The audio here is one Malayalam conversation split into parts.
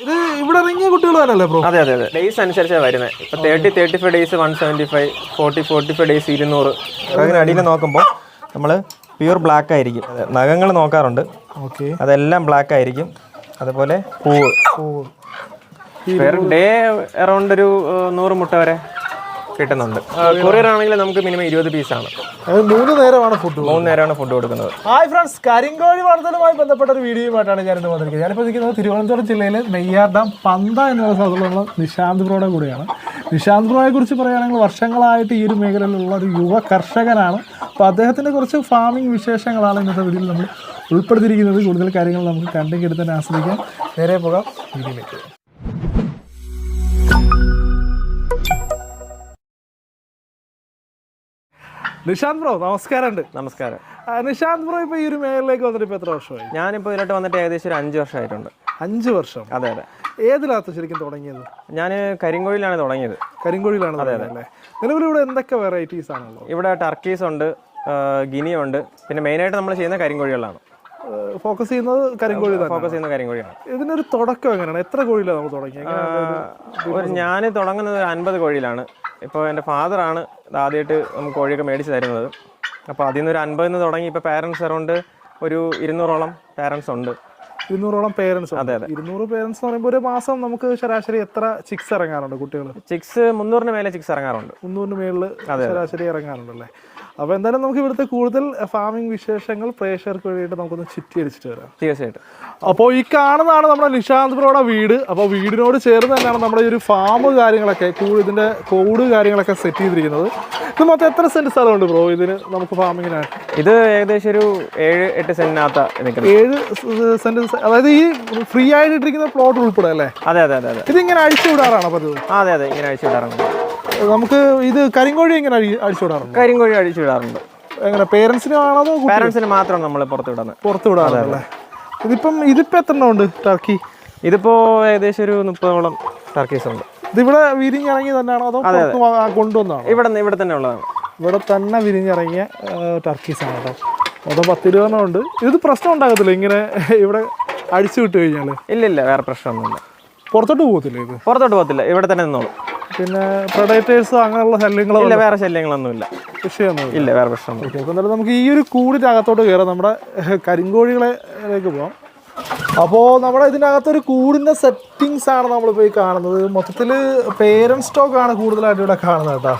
ഇത് ഇവിടെ ഇറങ്ങിയ കുട്ടികൾ തന്നെയല്ലേ ബ്രോ അതെ അതെ അതെ. ഡേയ്സ് അനുസരിച്ചാണ് വരുന്നത്. ഇപ്പൊ thirty thirty five days one seventy five forty forty five days ഇരുന്നൂറ് അതിനടിയിൽ നോക്കുമ്പോൾ നമ്മൾ പ്യൂർ ബ്ലാക്ക് ആയിരിക്കും. അതെ നഖങ്ങൾ നോക്കാറുണ്ട്. ഓക്കെ. അതെല്ലാം ബ്ലാക്ക് ആയിരിക്കും. അതുപോലെ പൂവ്. പെർ ഡേ അറൗണ്ട് ഒരു ഏഹ്, നൂറ് മുട്ട വരെ. കിട്ടുന്നുണ്ട്. കൊറിയർ ആണെങ്കിൽ നമുക്ക് മിനിമം ഇരുപത് പീസാണ് അത് മൂന്ന് നേരമാണ് ഫുഡ് മൂന്ന് നേരമാണ് ഫുഡ് കൊടുക്കുന്നത്. ഹായ് ഫ്രണ്ട്സ് കരിങ്കോഴി വളർത്തലുമായി ബന്ധപ്പെട്ട ഒരു വീഡിയോയുമായിട്ടാണ് ഞാൻ ഇന്ന് വന്നിരിക്കുന്നത്. ഞാനിപ്പോൾ നിൽക്കുന്നത് തിരുവനന്തപുരം ജില്ലയിലെ നെയ്യാർ ഡാം പന്ത എന്നുള്ള സ്ഥലത്തുള്ള നിശാന്ത് ബ്രോയുടെ കൂടെയാണ്. നിശാന്ത് ബ്രോയെ കുറിച്ച് പറയുകയാണെങ്കിൽ വർഷങ്ങളായിട്ട് ഈ ഒരു മേഖലയിലുള്ള ഒരു യുവ കർഷകനാണ്. അപ്പോൾ അദ്ദേഹത്തിന്റെ കുറച്ച് ഫാമിംഗ് വിശേഷങ്ങളാണ് ഇന്നത്തെ വീഡിയോയിൽ നമ്മൾ ഉൾപ്പെടുത്തിയിരിക്കുന്നത്. കൂടുതൽ കാര്യങ്ങൾ നമുക്ക് കണ്ടും കേട്ട് തന്നെ ആസ്വദിക്കാം. നേരെ പോകാം. വീഡിയോയിലേക്ക്. നിശാന്ത് ബ്രോ നമസ്കാരമുണ്ട്. നമസ്കാരം. നിഷാന്ത് ബ്രോ ഇപ്പൊ ഈ ഒരു മേഖലയിലേക്ക് വന്നിട്ട് ഇപ്പൊ എത്ര വർഷമായി? ഞാനിപ്പോ ഇതിലോട്ട് വന്നിട്ട് ഏകദേശം ഒരു അഞ്ച് വർഷമായിട്ടുണ്ട്. അഞ്ച് വർഷം. അതെ അതെ. ഏതിനകത്ത് ശരിക്കും തുടങ്ങിയത്? ഞാൻ കരിങ്കോഴിയിലാണ് തുടങ്ങിയത്. കരിങ്കോഴിയിലാണ് അതെ അതെ. നിലവിൽ ഇവിടെ എന്തൊക്കെ വെറൈറ്റീസ് ആണുള്ളത്? ഇവിടെ ടർക്കീസ് ഉണ്ട് ഗിനിയുണ്ട് പിന്നെ മെയിനായിട്ട് നമ്മൾ ചെയ്യുന്ന കരിങ്കോഴികളാണ് ഫോക്കസ് ചെയ്യുന്നത് കരിങ്കോഴി ഫോക്കസ് ചെയ്യുന്ന കരിങ്കോഴിയാണ്. ഇതിനൊരു തുടക്കം എങ്ങനെയാണ്? എത്ര കോഴിയിലാണ് നമ്മൾ തുടങ്ങിയത്? ഞാൻ തുടങ്ങുന്നത് ഒരു അൻപത് കോഴിയിലാണ്. ഇപ്പോൾ എന്റെ ഫാദറാണ് ആദ്യമായിട്ട് നമുക്ക് കോഴിയൊക്കെ മേടിച്ച് തരുന്നത്. അപ്പോൾ അതിൽ നിന്ന് ഒരു അൻപതിൽ നിന്ന് തുടങ്ങി. ഇപ്പോൾ പാരൻസ് അറൗണ്ട് ഒരു ഇരുന്നൂറോളം പാരൻസ് ഉണ്ട്. ഇരുന്നൂറോളം പേരൻസ് അതെ, ഇരുന്നൂറ് പേരൻസ് എന്ന് പറയുമ്പോൾ ഒരു മാസം നമുക്ക് ശരാശരി എത്ര ചിക്സ് ഇറങ്ങാറുണ്ട് കുട്ടികൾ ചിക്സ് മുന്നൂറിന് മേലെ ചിക്സ് ഇറങ്ങാറുണ്ട്. മുന്നൂറിന് മേളിൽ ശരാശരി ഇറങ്ങാറുണ്ടല്ലേ? അപ്പോൾ എന്തായാലും നമുക്ക് ഇവിടുത്തെ കൂടുതൽ ഫാമിംഗ് വിശേഷങ്ങൾ പ്രേക്ഷകർക്ക് വേണ്ടിയിട്ട് നമുക്കൊന്ന് ചുറ്റി അടിച്ചിട്ട് വരാം. തീർച്ചയായിട്ടും. അപ്പോൾ ഈ കാണുന്നതാണ് നമ്മുടെ നിഷാന്ത് ബ്രോയുടെ വീട്. അപ്പോൾ വീടിനോട് ചേർന്ന് തന്നെയാണ് നമ്മുടെ ഈ ഒരു ഫാം കാര്യങ്ങളൊക്കെ ഇതിന്റെ കോഡ് കാര്യങ്ങളൊക്കെ സെറ്റ് ചെയ്തിരിക്കുന്നത്. ഇത് മൊത്തം എത്ര സെന്റ് സ്ഥലമുണ്ട് ബ്രോ ഇതിന് നമുക്ക് ഫാമിങ്ങിനായിട്ട് ഇത് ഏകദേശം ഒരു ഏഴ് എട്ട് സെന്റിനകത്ത് ഏഴ് സെന്റ് അതായത് ഈ ഫ്രീ ആയിട്ട് ഇട്ടിരിക്കുന്ന പ്ലോട്ട് ഉൾപ്പെടെ അല്ലേ? അതെ അതെ അതെ ഇതിങ്ങനെ അഴിച്ചു വിടാറാണ് പതിവ്? അതെ അതെ ഇങ്ങനെ അഴിച്ചു വിടാറുണ്ട്. നമുക്ക് ഇത് കരിങ്കോഴി എങ്ങനെ അഴിച്ചുവിടാറുണ്ട് അഴിച്ചു വിടാറുണ്ട് കരിങ്കോഴി അഴിച്ചുവിടാറുണ്ട് എങ്ങനെ പേരൻസിനാണോ അതോ പേരൻസിന് പാരൻസിന് മാത്രം നമ്മൾ പുറത്ത് വിടുന്നത് പുറത്ത് വിടാറുണ്ടല്ലേ ഇതിപ്പം ഇതിപ്പോ എത്ര എണ്ണം ഉണ്ട് ടർക്കി ഇതിപ്പോൾ ഏകദേശം ഒരു മുപ്പതോളം ടർക്കീസ് ഉണ്ട്. ഇതിവിടെ വിരിഞ്ഞിറങ്ങി തന്നെയാണോ അതോ കൊണ്ടുവന്നാണോ ഇവിടെ ഇവിടെ തന്നെ ഉള്ളതാണ്. ഇവിടെ തന്നെ വിരിഞ്ഞിറങ്ങിയ ടർക്കീസ് ആണ് കേട്ടോ. മൊത്തം പത്തിരുപതെണ്ണം ഉണ്ട്. ഇത് പ്രശ്നം ഉണ്ടാകത്തില്ല ഇങ്ങനെ ഇവിടെ അടിച്ചു വിട്ട് കഴിഞ്ഞാൽ ഇല്ല ഇല്ല വേറെ പ്രശ്നമൊന്നുമില്ല. പുറത്തോട്ട് പോകത്തില്ല ഇത്? പുറത്തോട്ട് പോകത്തില്ല ഇവിടെ തന്നെ നിന്നോളൂ. പിന്നെ പ്രൊഡക്റ്റേഴ്സ് അങ്ങനെയുള്ള ശല്യങ്ങളോ ഇല്ല വേറെ ശല്യങ്ങളൊന്നുമില്ല. വിഷയമൊന്നും ഇല്ല വേറെ പ്രശ്നമൊന്നും ഓക്കെ അപ്പോൾ എന്തായാലും നമുക്ക് ഈ ഒരു കൂടിന്റെ അകത്തോട്ട് കയറാം നമ്മുടെ കരിങ്കോഴികളിലേക്ക് പോകാം അപ്പോൾ നമ്മുടെ ഇതിനകത്തൊരു കൂടിന്റെ സെറ്റിങ്സ് ആണ് നമ്മളിപ്പോൾ ഈ കാണുന്നത്. മൊത്തത്തിൽ പേരന്റ് സ്റ്റോക്കാണ് കൂടുതലായിട്ട് ഇവിടെ കാണുന്നത് കേട്ടോ.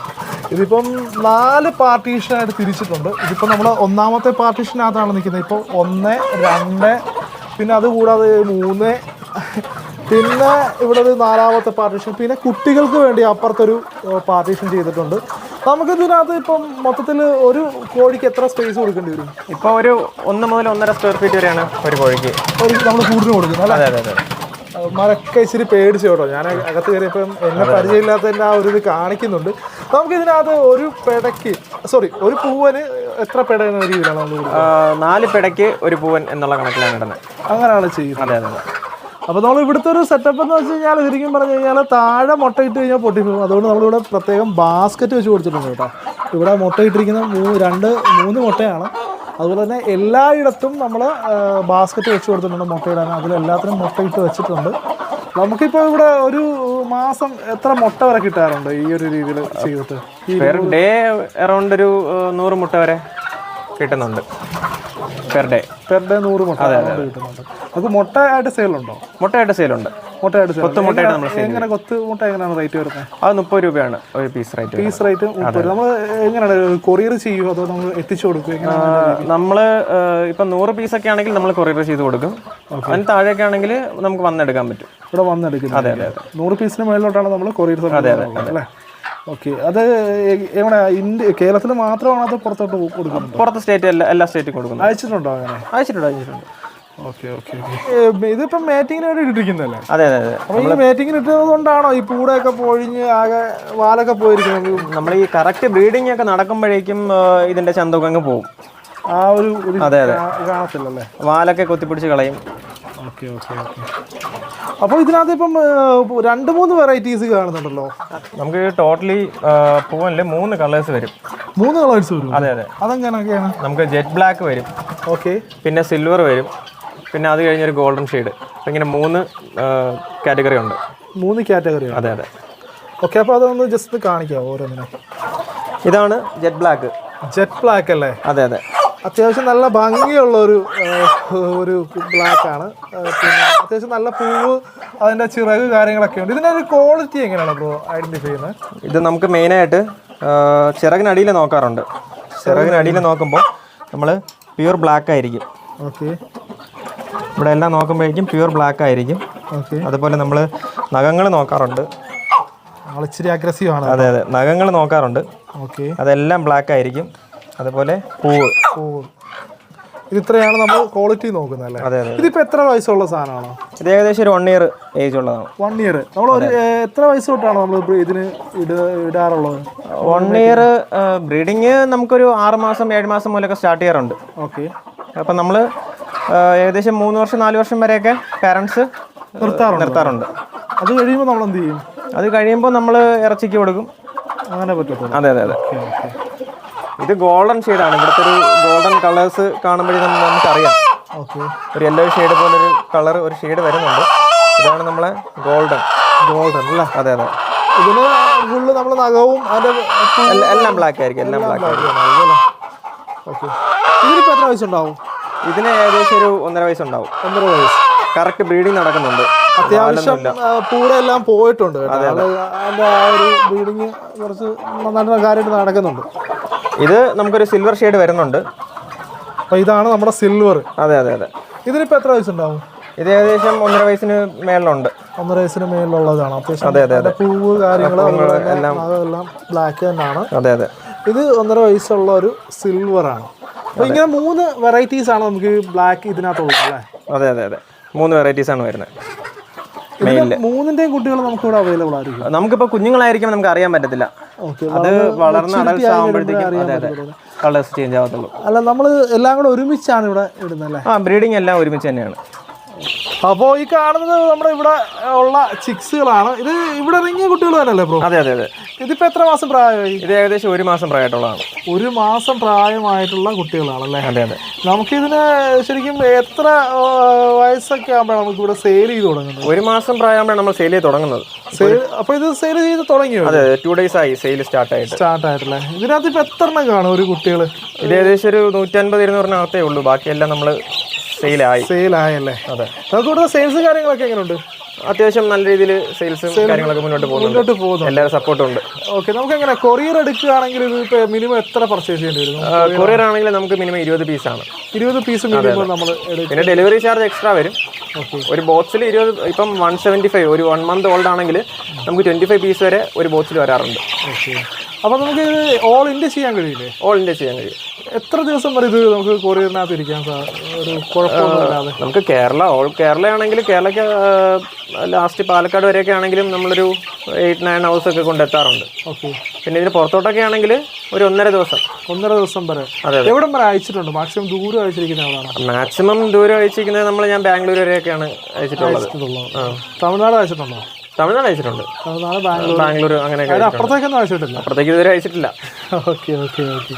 ഇതിപ്പം നാല് പാർട്ടീഷനായിട്ട് തിരിച്ചിട്ടുണ്ട്. ഇതിപ്പം നമ്മൾ ഒന്നാമത്തെ പാർട്ടീഷനകത്താണ് നിൽക്കുന്നത്. ഇപ്പോൾ ഒന്ന് രണ്ട് പിന്നെ അതുകൂടാതെ മൂന്ന് പിന്നെ ഇവിടെ ഒരു നാലാമത്തെ പാർട്ടീഷൻ പിന്നെ കുട്ടികൾക്ക് വേണ്ടി അപ്പുറത്തൊരു പാർട്ടീഷൻ ചെയ്തിട്ടുണ്ട്. നമുക്ക് ഇതിനകത്ത് ഇപ്പം മൊത്തത്തിൽ ഒരു കോഴിക്ക് എത്ര സ്പേസ് കൊടുക്കേണ്ടി വരും? ഇപ്പൊ ഒരു ഒന്ന് മുതൽ ഒന്നര സ്ക്വയർ ഫീറ്റ് വരെയാണ് ഒരു കോഴിക്ക്. ഒരു നമ്മൾ കൂടുതലും കൊടുക്കുന്നത് അല്ലേ? അതെ അതെ അതെ. മരൊക്കെ ഇച്ചിരി പേടിച്ചു കേട്ടോ. ഞാൻ അകത്ത് കയറിയപ്പം എന്നെ പരിചയമില്ലാത്തതിന്റെ ആ ഒരു ഇത് കാണിക്കുന്നുണ്ട്. നമുക്ക് ഇതിനകത്ത് ഒരു പെടയ്ക്ക് സോറി ഒരു പൂവന് എത്ര പെട എന്ന രീതിയിലാണ് നാല് പിടയ്ക്ക് ഒരു പൂവൻ എന്നുള്ള കണക്കിലാണ് ഇടുന്നത്. അങ്ങനെയാണ് ചെയ്യുന്നത്. അതെ അതെ. അപ്പോൾ നമ്മൾ ഇവിടുത്തെ ഒരു സെറ്റപ്പ് എന്ന് വെച്ച് കഴിഞ്ഞാൽ ശരിക്കും പറഞ്ഞു കഴിഞ്ഞാൽ താഴെ മുട്ടയിട്ട് കഴിഞ്ഞാൽ പൊട്ടിപ്പോകും. അതുകൊണ്ട് നമ്മളിവിടെ പ്രത്യേകം ബാസ്ക്കറ്റ് വെച്ച് കൊടുത്തിട്ടുണ്ട് കേട്ടോ. ഇവിടെ മുട്ടയിട്ടിരിക്കുന്ന മൂന്ന് രണ്ട് മൂന്ന് മുട്ടയാണ്. അതുപോലെ തന്നെ എല്ലായിടത്തും നമ്മൾ ബാസ്ക്കറ്റ് വെച്ച് കൊടുത്തിട്ടുണ്ട് മുട്ടയിടാൻ അതിലെല്ലാത്തിനും മുട്ടയിട്ട് വെച്ചിട്ടുണ്ട്. നമുക്കിപ്പോൾ ഇവിടെ ഒരു മാസം എത്ര മുട്ട വരെ കിട്ടാറുണ്ട് ഈ ഒരു രീതിയിൽ ചെയ്തിട്ട്? പെർ ഡേ അറൗണ്ട് ഒരു നൂറ് മുട്ട വരെ കിട്ടുന്നുണ്ട്. പെർ ഡേ പെർ ഡേ നൂറ് മുട്ട കിട്ടുന്നുണ്ട്. നമുക്ക് മുട്ട ആയിട്ട് സെയിലുണ്ടോ? മുട്ടയായിട്ട് സെയിലുണ്ട്. മുട്ടയായിട്ട് സെയിൽ കൊത്തു മുട്ടയായിട്ട് നമ്മൾ എങ്ങനെ കൊത്ത് മുട്ട എങ്ങനെയാണ് റേറ്റ് വരുന്നത്? അത് മുപ്പത് രൂപയാണ് ഒരു പീസ് റേറ്റ് പീസ് റേറ്റ് മുപ്പത് നമ്മൾ എങ്ങനെയാണ് കൊറിയർ ചെയ്യുമോ അതോ നമ്മൾ എത്തിച്ചു കൊടുക്കും നമ്മൾ ഇപ്പം നൂറ് പീസൊക്കെ ആണെങ്കിൽ നമ്മൾ കൊറിയർ ചെയ്ത് കൊടുക്കും. അതിന് താഴെയൊക്കെ ആണെങ്കിൽ നമുക്ക് വന്നെടുക്കാൻ പറ്റും. ഇവിടെ വന്നെടുക്കും അതെ അതെ നൂറ് പീസിന് മേളിലോട്ടാണ് നമ്മൾ കൊറിയർ അതെ അതെ അല്ലേ? ഓക്കെ. അത് എ- എവിടെ ഇന്ത്യ കേരളത്തിൽ മാത്രമാണ് അത് പുറത്തോട്ട് കൊടുക്കുന്നത്? പുറത്തെ സ്റ്റേറ്റ് എല്ലാ എല്ലാ സ്റ്റേറ്റും കൊടുക്കുന്നു. അയച്ചിട്ടുണ്ടോ അങ്ങനെ? അയച്ചിട്ടുണ്ട് അയച്ചിട്ടുണ്ട്. ഓക്കെ ഓക്കെ ഇതിപ്പം മേറ്റിങ്ങിന് വേണ്ടി ഇട്ടിരിക്കുന്നല്ലേ അതെ അതെ അതെ. അപ്പോൾ ഈ മേറ്റിങ്ങിന് ഇട്ടത് കൊണ്ടാണോ ഈ പൂടൊക്കെ പൊഴിഞ്ഞ് ആകെ വാലൊക്കെ പോയിരിക്കുന്നത്? നമ്മൾ ഈ കറക്റ്റ് ബ്രീഡിംഗ് ഒക്കെ നടക്കുമ്പോഴേക്കും ഇതിന്റെ ചന്തമൊക്കെ അങ്ങ് പോകും. ആ ഒരു അതെ അതെ. കാണത്തില്ലല്ലേ? വാലൊക്കെ കൊത്തിപ്പിടിച്ച് കളയും. Okay okay okay. അപ്പോൾ ഇതിനകത്ത് ഇപ്പം രണ്ട് മൂന്ന് വെറൈറ്റീസ് കാണുന്നുണ്ടല്ലോ. നമുക്ക് ടോട്ടലി പൂവനിൽ മൂന്ന് കളേഴ്സ് വരും. മൂന്ന് കളേഴ്സ് വരും. അതെ അതെ. അതെങ്ങനെയൊക്കെയാണ്? നമുക്ക് ജെറ്റ് ബ്ലാക്ക് വരും. ഓക്കെ. പിന്നെ സിൽവർ വരും. പിന്നെ അത് കഴിഞ്ഞൊരു ഗോൾഡൻ ഷെയ്ഡ് അപ്പം ഇങ്ങനെ മൂന്ന് കാറ്റഗറി ഉണ്ട്. മൂന്ന് കാറ്റഗറി അതെ അതെ. ഓക്കെ അപ്പോൾ അതൊന്ന് ജസ്റ്റ് കാണിക്കാം ഓരോന്നിനെ. ഇതാണ് ജെറ്റ് ബ്ലാക്ക് ജെറ്റ് ബ്ലാക്ക് അല്ലേ? അതെ അതെ. അത്യാവശ്യം നല്ല ഭംഗിയുള്ള ഒരു ഒരു ബ്ലാക്ക് ആണ്. ആ, പിന്നെ അത്യാവശ്യം നല്ല പൂവ് അതിന്റെ ചിറക് കാര്യങ്ങളൊക്കെ ഉണ്ട്. ഇതിന്റെ ഒരു ക്വാളിറ്റി എങ്ങനെയാണ് ബ്രോ ഐഡന്റിഫൈ ചെയ്യുന്നത്? ഇത് നമുക്ക് മെയിനായിട്ട് ചിറകിനടിയിൽ നോക്കാറുണ്ട്. ചിറകിനടിയിൽ നോക്കുമ്പോൾ നമ്മൾ പ്യൂർ ബ്ലാക്ക് ആയിരിക്കും. ഓക്കെ. ഇവിടെ എല്ലാം നോക്കുമ്പോഴേക്കും പ്യൂർ ബ്ലാക്ക് ആയിരിക്കും. ഓക്കെ. അതുപോലെ നമ്മൾ നഖങ്ങൾ നോക്കാറുണ്ട്. ഇച്ചിരി അഗ്രസീവ് ആണ്. അതെ അതെ. നഖങ്ങൾ നോക്കാറുണ്ട്. ഓക്കെ. അതെല്ലാം ബ്ലാക്ക് ആയിരിക്കും. അതുപോലെ പൂവ്. പൂവ്. ഇത് ഇത്രയാണ് നമ്മൾ ക്വാളിറ്റി നോക്കുന്നത് അല്ലേ? അതെ അതെ. ഇതിപ്പോ എത്ര വയസ്സുള്ള സാധനമാണോ? ഇത് ഏകദേശം ഒരു വൺ ഇയർ ഏജ് ഉള്ളതാണ്. വൺ ഇയർ നമ്മൾ ഒരു എത്ര വയസ്സ് തൊട്ടാണ് നമ്മൾ ഇതിന് ഇട ഇടാറുള്ളത്? വൺ ഇയർ ബ്രീഡിങ് നമുക്കൊരു ആറ് മാസം ഏഴ് മാസം മുതലൊക്കെ സ്റ്റാർട്ട് ചെയ്യാറുണ്ട്. ഓക്കെ അപ്പം നമ്മൾ ഏകദേശം മൂന്ന് വർഷം നാല് വർഷം വരെയൊക്കെ പാരൻസ് നിർത്താറുണ്ട്. നിർത്താറുണ്ട്. അത് കഴിയുമ്പോൾ നമ്മൾ എന്ത് ചെയ്യും? അത് കഴിയുമ്പോൾ നമ്മൾ ഇറച്ചിക്ക് കൊടുക്കും. അങ്ങനെ പറ്റും അതെ അതെ അതെ. ഇത് ഗോൾഡൻ ഷെയ്ഡാണ് ഇവിടുത്തെ ഒരു ഗോൾഡൻ കളേഴ്സ് കാണുമ്പോഴേ നമുക്ക് നമുക്കറിയാം. ഓക്കെ ഒരു യെല്ലോ ഷെയ്ഡ് ഒരു കളർ ഒരു ഷെയ്ഡ് വരുന്നുണ്ട്. ഇതാണ് നമ്മളെ ഗോൾഡൻ ഗോൾഡൻ അല്ലേ? അതെ അതെ. ഇതിന് ഫുള്ള് നമ്മൾ നഖവും അതിന്റെ എല്ലാം ബ്ലാക്ക് ആയിരിക്കും. എല്ലാം ബ്ലാക്ക് ആയിരിക്കും. ഓക്കെ ഇതിനിപ്പോ എത്ര വയസ്സുണ്ടാവും? ഇതിന് ഏകദേശം ഒരു ഒന്നര വയസ്സുണ്ടാവും. ഒന്നര വയസ്സ്. കറക്റ്റ് ബ്രീഡിങ് നടക്കുന്നുണ്ട്. അത്യാവശ്യം പൂടെ എല്ലാം പോയിട്ടുണ്ട് അതെ അതെ. അതിന്റെ ആ ഒരു ബ്രീഡിങ് കുറച്ച് നല്ല കാര്യമായിട്ട് നടക്കുന്നുണ്ട്. ഇത് നമുക്കൊരു സിൽവർ ഷെയ്ഡ് വരുന്നുണ്ട്. അപ്പോൾ ഇതാണ് നമ്മുടെ സിൽവർ അതെ അതെ അതെ. ഇതിനിപ്പോൾ എത്ര വയസ്സുണ്ടാവും ഇത് ഏകദേശം ഒന്നര വയസ്സിന് മേളിലുണ്ട്. ഒന്നര വയസ്സിന് മേളിലുള്ളതാണ്. അത്യാവശ്യം അതെ, അതെ, അതിന്റെ പൂവ് കാര്യങ്ങൾ എല്ലാം ബ്ലാക്ക് തന്നെയാണ്. അതെ അതെ. ഇത് ഒന്നര വയസ്സുള്ള ഒരു സിൽവർ ആണ്. അപ്പൊ ഇങ്ങനെ മൂന്ന് വെറൈറ്റീസ് ആണ് നമുക്ക് ബ്ലാക്ക് ഇതിനകത്തുള്ളത് അല്ലേ? അതെ അതെ അതെ. മൂന്ന് വെറൈറ്റീസ് ആണ് വരുന്നത്. മൂന്നിന്റെയും കുട്ടികൾ നമുക്ക് ഇവിടെ അവൈലബിൾ ആയിരിക്കും. നമുക്കിപ്പോ കുഞ്ഞുങ്ങളായിരിക്കും നമുക്ക് അറിയാൻ പറ്റത്തില്ല. അത് വളർന്ന അഡൽസ് ആകുമ്പോഴത്തേക്കും കളേഴ്സ് ചേഞ്ച് ആവത്തുള്ളൂ. അല്ല നമ്മൾ എല്ലാം കൂടെ ഒരുമിച്ചാണ് ഇവിടെ ഇടുന്നത് ആ ബ്രീഡിംഗ് എല്ലാം ഒരുമിച്ച് തന്നെയാണ്. അപ്പോ ഈ കാണുന്നത് നമ്മുടെ ഇവിടെ ഉള്ള ചിക്സുകളാണ് ഇത് ഇവിടെ ഇറങ്ങിയ കുട്ടികൾ തന്നെയല്ലേ അതെ അതെ അതെ. ഇതിപ്പോ എത്ര മാസം പ്രായമായി? ഇത് ഏകദേശം ഒരു മാസം പ്രായമായിട്ടുള്ളതാണ്. ഒരു മാസം പ്രായമായിട്ടുള്ള കുട്ടികളാണല്ലേ? അതെ അതെ. നമുക്കിതിന് ശരിക്കും എത്ര വയസ്സൊക്കെ ആകുമ്പോഴാണ് നമുക്ക് ഇവിടെ സെയിൽ ചെയ്ത് തുടങ്ങുന്നത്? ഒരു മാസം പ്രായമാകുമ്പോഴാണ് നമ്മൾ സെയിൽ ചെയ്ത് തുടങ്ങുന്നത്. അപ്പൊ ഇത് സെയിൽ ചെയ്ത് തുടങ്ങിയോ? അതെ ടു ഡേയ്സ് ആയി സെയിൽ സ്റ്റാർട്ട് ആയിട്ട് സ്റ്റാർട്ട് ആയിട്ടല്ലേ ഇതിനകത്ത് ഇപ്പൊ എത്ര എണ്ണം കാണും ഒരു കുട്ടികൾ ഇത് ഏകദേശം ഒരു നൂറ്റൻപത് ഇരുന്നൂറിനകത്തേ ഉള്ളൂ. ബാക്കിയെല്ലാം നമ്മൾ സെയിലായി. സെയിലായല്ലേ? അതെ. നമുക്ക് ഇവിടുത്തെ സെയിൽസ് കാര്യങ്ങളൊക്കെ എങ്ങനെയുണ്ട് അത്യാവശ്യം നല്ല രീതിയിൽ സെയിൽസും കാര്യങ്ങളൊക്കെ മുന്നോട്ട് പോകുന്നുണ്ട്. മുന്നോട്ട് പോകുന്നു എല്ലാവരും സപ്പോർട്ടും ഉണ്ട്. ഓക്കെ നമുക്ക് എങ്ങനെ കൊറിയർ എടുക്കുകയാണെങ്കിൽ ഇത് മിനിമം എത്ര പർച്ചേസ് ചെയ്യേണ്ടി വരും? കൊറിയർ ആണെങ്കിൽ നമുക്ക് മിനിമം ഇരുപത് ആണ്. ഇരുപത് പീസ് മിനിമം നമ്മൾ പിന്നെ ഡെലിവറി ചാർജ് എക്സ്ട്രാ വരും. ഒരു ബോക്സിൽ ഇരുപത് ഇപ്പം വൺ സെവന്റി ഫൈവ് ഒരു വൺ മന്ത് ഓൾഡ് ആണെങ്കിൽ നമുക്ക് ട്വന്റി ഫൈവ് പീസ് വരെ ഒരു ബോക്സിൽ വരാറുണ്ട്. ഓക്കെ അപ്പൊ നമുക്ക് ഇത് ഓൾ ഇന്ത്യ ചെയ്യാൻ കഴിയില്ലേ? ഓൾ ഇന്ത്യ ചെയ്യാൻ കഴിയും. എത്ര ദിവസം വരെ ഇത് നമുക്ക് കൊറിയറിനകത്ത് ഇരിക്കാൻ സാർ ഒരു കുഴപ്പമൊന്നുമില്ലാതെ നമുക്ക് കേരള ഓൾ കേരള ആണെങ്കിൽ കേരളയ്ക്ക് ലാസ്റ്റ് പാലക്കാട് വരെയൊക്കെ ആണെങ്കിലും നമ്മളൊരു എയ്റ്റ് നയൻ ഹവേഴ്സ് ഒക്കെ കൊണ്ടെത്താറുണ്ട് ഓക്കെ. പിന്നെ ഇതിന് പുറത്തോട്ടൊക്കെ ആണെങ്കിൽ ഒരു ഒന്നര ദിവസം. ഒന്നര ദിവസം വരെ. അതെ, എവിടം വരെ അയച്ചിട്ടുണ്ട്? മാക്സിമം ദൂരം അയച്ചിരിക്കുന്ന ആളാണ് മാക്സിമം ദൂരം അയച്ചിരിക്കുന്നത് നമ്മൾ ഞാൻ ബാംഗ്ലൂർ വരെയൊക്കെയാണ് അയച്ചിട്ടുള്ളത്. തമിഴ്നാട് അയച്ചിട്ടുണ്ടോ? തമിഴ്നാട് അയച്ചിട്ടുണ്ട്. തമിഴ്നാട് ബാംഗ്ലൂർ. അങ്ങനെയൊക്കെ അയച്ചിട്ടുണ്ട്. അപ്പുറത്തേക്കൊന്നും അയച്ചിട്ടില്ല. അപ്പുറത്തേക്ക് ഇതുവരെ അയച്ചിട്ടില്ല. Okay okay okay.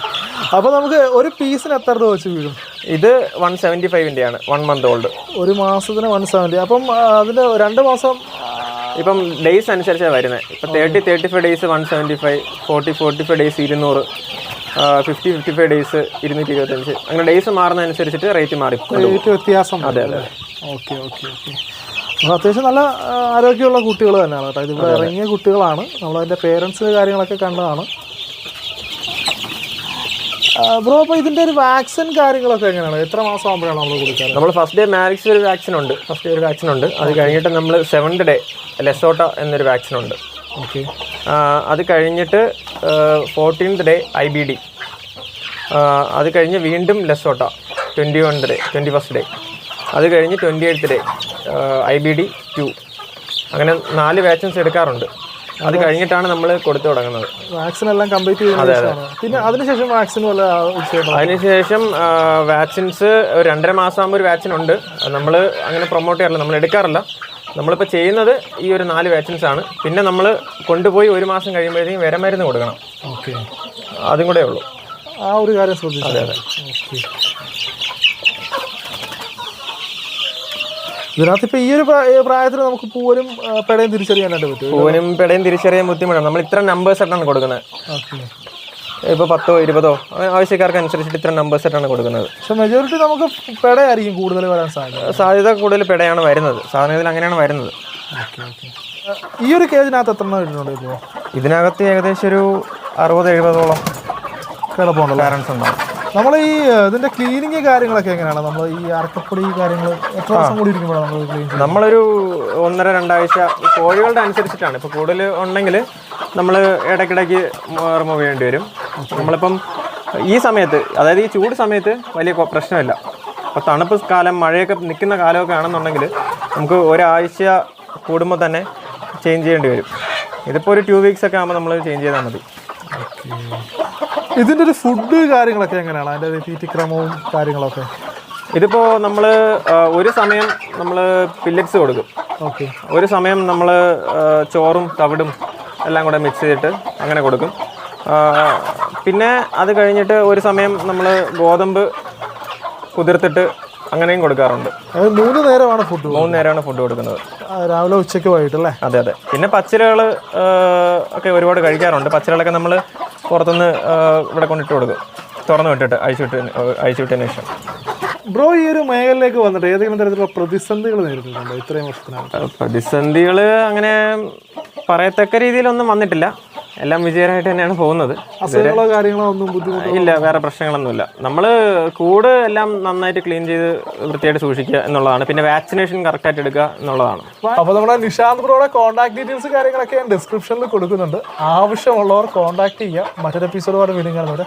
അപ്പൊ നമുക്ക് ഒരു പീസിന് എത്ര രൂപ വെച്ച് വീഴും? ഇത് വൺ സെവന്റി ഫൈവിന്റെയാണ് വൺ മന്ത് ഓൾഡ് ഒരു മാസത്തിന് വൺ സെവന്റി അപ്പം അതിന് രണ്ട് മാസം ഇപ്പം ഡേയ്സ് അനുസരിച്ചാണ് വരുന്നത് ഇപ്പം thirty thirty five days one seventy five forty forty five days ഇരുന്നൂറ് ഫിഫ്റ്റി ഫിഫ്റ്റി ഫൈവ് ഡേയ്സ് ഇരുന്നൂറ്റി ഇരുപത്തഞ്ച്. അങ്ങനെ ഡേയ്സ് മാറുന്നതനുസരിച്ചിട്ട് റേറ്റ് മാറി. റേറ്റ് വ്യത്യാസം അതെ അതെ ഓക്കെ ഓക്കെ ഓക്കെ. അത്യാവശ്യം നല്ല ആരോഗ്യമുള്ള കുട്ടികൾ തന്നെയാണ് കേട്ടോ. ഇതിവിടെ ഇറങ്ങിയ കുട്ടികളാണ്. നമ്മളതിന്റെ പേരൻസ് കാര്യങ്ങളൊക്കെ കണ്ടതാണ്. ബ്രോ അപ്പോൾ ഇതിന്റെ ഒരു വാക്സിൻ കാര്യങ്ങളൊക്കെ എങ്ങനെയാണ്? എത്ര മാസം ആകുമ്പോഴാണ് നമ്മൾ കൊടുക്കുന്നത് നമ്മൾ ഫസ്റ്റ് ഡേ മാരിക്സ് ഒരു വാക്സിൻ ഉണ്ട്. ഫസ്റ്റ് ഡേ ഒരു വാക്സിൻ ഉണ്ട്. അത് കഴിഞ്ഞിട്ട് നമ്മൾ സെവൻത് ഡേ ലെസോട്ട എന്നൊരു വാക്സിൻ ഉണ്ട്. ഓക്കെ അത് കഴിഞ്ഞിട്ട് fourteenth day I B D അത് കഴിഞ്ഞ് വീണ്ടും LaSota twenty one day twenty first day അത് കഴിഞ്ഞ് twenty eighth day I B D two അങ്ങനെ നാല് വാക്സിൻസ് എടുക്കാറുണ്ട്. അത് കഴിഞ്ഞിട്ടാണ് നമ്മൾ കൊടുത്തു തുടങ്ങുന്നത്. വാക്സിൻ എല്ലാം കംപ്ലീറ്റ് ചെയ്യുന്ന അതെ പിന്നെ അതിനുശേഷം വാക്സിൻ പോലെ അതിനുശേഷം വാക്സിൻസ് ഒരു രണ്ടര മാസം ആകുമ്പോൾ ഒരു വാക്സിൻ ഉണ്ട്. നമ്മൾ അങ്ങനെ പ്രൊമോട്ട് ചെയ്യാറില്ല നമ്മൾ എടുക്കാറില്ല. നമ്മളിപ്പോൾ ചെയ്യുന്നത് ഈ ഒരു നാല് വാക്സിൻസ് ആണ്. പിന്നെ നമ്മൾ കൊണ്ടുപോയി ഒരു മാസം കഴിയുമ്പോഴത്തേക്കും വിരമരുന്ന് കൊടുക്കണം. ഓക്കെ അതും കൂടെ ഉള്ളൂ. ആ ഒരു കാര്യം ശ്രദ്ധിച്ചു? അതെ ഓക്കെ ഇതിനകത്ത് ഇപ്പൊ ഈ ഒരു പ്രായത്തിൽ നമുക്ക് പൂവനും പെടയും തിരിച്ചറിയാനായിട്ട് പറ്റും. പൂവനും പെടയും തിരിച്ചറിയാൻ ബുദ്ധിമുട്ടാണ്. നമ്മൾ ഇത്ര നമ്പേഴ്സ് ആയിട്ടാണ് കൊടുക്കുന്നത്. ഇപ്പൊ ഇപ്പോൾ പത്തോ ഇരുപതോ ആവശ്യക്കാർക്ക് അനുസരിച്ചിട്ട് ഇത്ര നമ്പേഴ്സ് ആയിട്ടാണ് കൊടുക്കുന്നത്. പക്ഷെ മെജോറിറ്റി നമുക്ക് പെടയായിരിക്കും കൂടുതൽ വരാൻ സാധ്യത. സാധ്യത കൂടുതൽ പെടയാണ് വരുന്നത്. സാധാരണ അങ്ങനെയാണ് വരുന്നത്. ഈ ഒരു കേജിനകത്ത് എത്ര വരുന്നുണ്ട് ഇപ്പോൾ ഇതിനകത്ത് ഏകദേശം ഒരു അറുപത് എഴുപതോളം കിടപ്പുണ്ട് പാരൻസ് ഉണ്ടാവും നമ്മൾ ഈ ഇതിന്റെ ക്ലീനിങ് കാര്യങ്ങളൊക്കെ എങ്ങനെയാണ്? നമ്മൾ ഈ അറക്കപ്പൊടി കാര്യങ്ങൾ എത്ര ദിവസം കൂടി ഇരിക്കുമ്പോഴാണ് നമ്മൾ ക്ലീൻ നമ്മളൊരു ഒന്നര രണ്ടാഴ്ച കോഴികളുടെ അനുസരിച്ചിട്ടാണ്. ഇപ്പോൾ കൂടുതൽ ഉണ്ടെങ്കിൽ നമ്മൾ ഇടയ്ക്കിടയ്ക്ക് റിമൂവ് ചെയ്യേണ്ടി വരും. നമ്മളിപ്പം ഈ സമയത്ത് അതായത് ഈ ചൂട് സമയത്ത് വലിയ പ്രശ്നമില്ല. അപ്പോൾ തണുപ്പ് കാലം മഴയൊക്കെ നിൽക്കുന്ന കാലമൊക്കെ ആണെന്നുണ്ടെങ്കിൽ നമുക്ക് ഒരാഴ്ച കൂടുമ്പോൾ തന്നെ ചേഞ്ച് ചെയ്യേണ്ടി വരും. ഇതിപ്പോൾ ഒരു ടു വീക്സ് ഒക്കെ ആകുമ്പോൾ നമ്മൾ ചേഞ്ച് ചെയ്താൽ മതി. ഇതിന്റെ ഒരു ഫുഡ് കാര്യങ്ങളൊക്കെ എങ്ങനെയാണ്? അതിന്റെ തീറ്റിക്രമവും കാര്യങ്ങളൊക്കെ. ഇതിപ്പോൾ നമ്മൾ ഒരു സമയം നമ്മൾ പില്ലറ്റ്സ് കൊടുക്കും. ഓക്കെ ഒരു സമയം നമ്മൾ ചോറും തവിടും എല്ലാം കൂടെ മിക്സ് ചെയ്തിട്ട് അങ്ങനെ കൊടുക്കും. പിന്നെ അത് കഴിഞ്ഞിട്ട് ഒരു സമയം നമ്മൾ ഗോതമ്പ് കുതിർത്തിട്ട് അങ്ങനെയും കൊടുക്കാറുണ്ട്. മൂന്ന് നേരമാണ് ഫുഡ് മൂന്ന് നേരമാണ് ഫുഡ് കൊടുക്കുന്നത്. രാവിലെ ഉച്ചയ്ക്ക് പോയിട്ടല്ലേ അതെ അതെ. പിന്നെ പച്ചിലകൾ ഒക്കെ ഒരുപാട് കഴിക്കാറുണ്ട്. പച്ചിലകളൊക്കെ നമ്മൾ പുറത്തുനിന്ന് ഇവിടെ കൊണ്ടിട്ട് കൊടുക്കും. തുറന്നു വിട്ടിട്ട് അഴിച്ചു വിട്ട് അഴിച്ചു വിട്ടതിന് ശേഷം. ബ്രോ ഈ ഒരു മേഖലയിലേക്ക് വന്നിട്ട് ഏതെങ്കിലും തരത്തിലുള്ള പ്രതിസന്ധികൾ നേരിട്ടിട്ടുണ്ടോ? ഇത്രയും വർഷത്തിനകത്ത്. പ്രതിസന്ധികൾ അങ്ങനെ പറയത്തക്ക രീതിയിലൊന്നും വന്നിട്ടില്ല. എല്ലാം വിജയമായിട്ട് തന്നെയാണ് പോകുന്നത്. അസുഖങ്ങളോ കാര്യങ്ങളോ ഒന്നും ബുദ്ധിമുട്ടോ? ഇല്ല വേറെ പ്രശ്നങ്ങളൊന്നുമില്ല. നമ്മൾ കൂട് എല്ലാം നന്നായിട്ട് ക്ലീൻ ചെയ്ത് വൃത്തിയായിട്ട് സൂക്ഷിക്കുക എന്നുള്ളതാണ്. പിന്നെ വാക്സിനേഷൻ കറക്റ്റായിട്ട് എടുക്കുക എന്നുള്ളതാണ്. അപ്പോൾ നമ്മുടെ നിഷാന്ത് ബ്രോയുടെ കോൺടാക്ട് ഡീറ്റെയിൽസ് കാര്യങ്ങളൊക്കെ ഞാൻ ഡിസ്ക്രിപ്ഷനിൽ കൊടുക്കുന്നുണ്ട്. ആവശ്യമുള്ളവർ കോൺടാക്ട് ചെയ്യുക മറ്റൊരു എപ്പിസോഡ് വീണ്ടും കാണുന്നവരെ